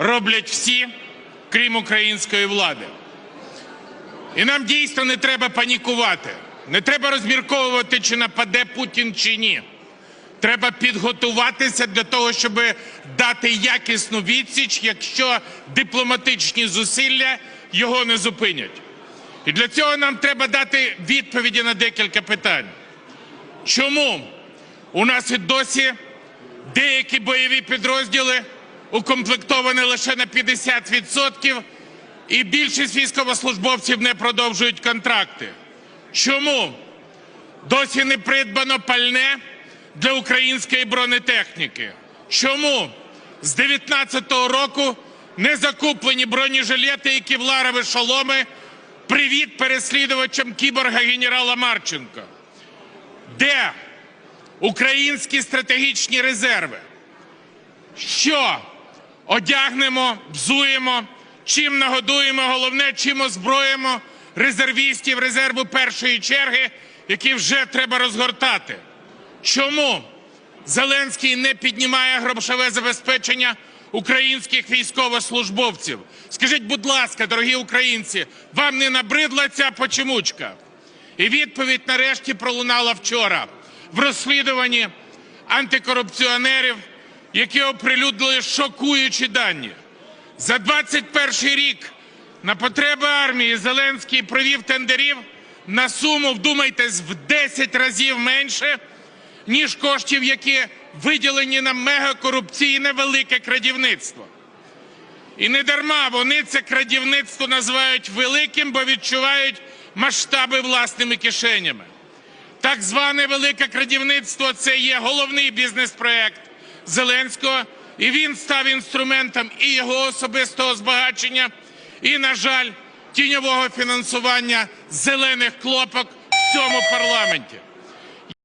роблять всі, крім української влади. І нам дійсно не треба панікувати, не треба розмірковувати, чи нападе Путін чи ні. Треба підготуватися для того, щоб дати якісну відсіч, якщо дипломатичні зусилля його не зупинять. І для цього нам треба дати відповіді на декілька питань. Чому у нас і досі деякі бойові підрозділи укомплектовані лише на 50%, і більшість військовослужбовців не продовжують контракти? Чому досі не придбано пальне для української бронетехніки? Чому з 19-го року не закуплені бронежилети і кевларові шоломи? Привіт переслідувачам кіборга генерала Марченка. Де українські стратегічні резерви? Що одягнемо, взуємо, чим нагодуємо, головне, чим озброїмо резервістів резерву першої черги, які вже треба розгортати? Чому Зеленський не піднімає грошове забезпечення українських військовослужбовців? Скажіть, будь ласка, дорогі українці, вам не набридла ця почемучка? І відповідь нарешті пролунала вчора в розслідуванні антикорупціонерів, які оприлюднили шокуючі дані. За 21 рік на потреби армії Зеленський провів тендерів на суму, вдумайтесь, в 10 разів менше, ніж коштів, які виділені на мегакорупційне велике крадівництво. І не дарма вони це крадівництво називають великим, бо відчувають масштаби власними кишенями. Так зване велике крадівництво це є головний бізнес-проект Зеленського, і він став інструментом і його особистого збагачення, і, на жаль, тіньового фінансування зелених клопок в цьому парламенті.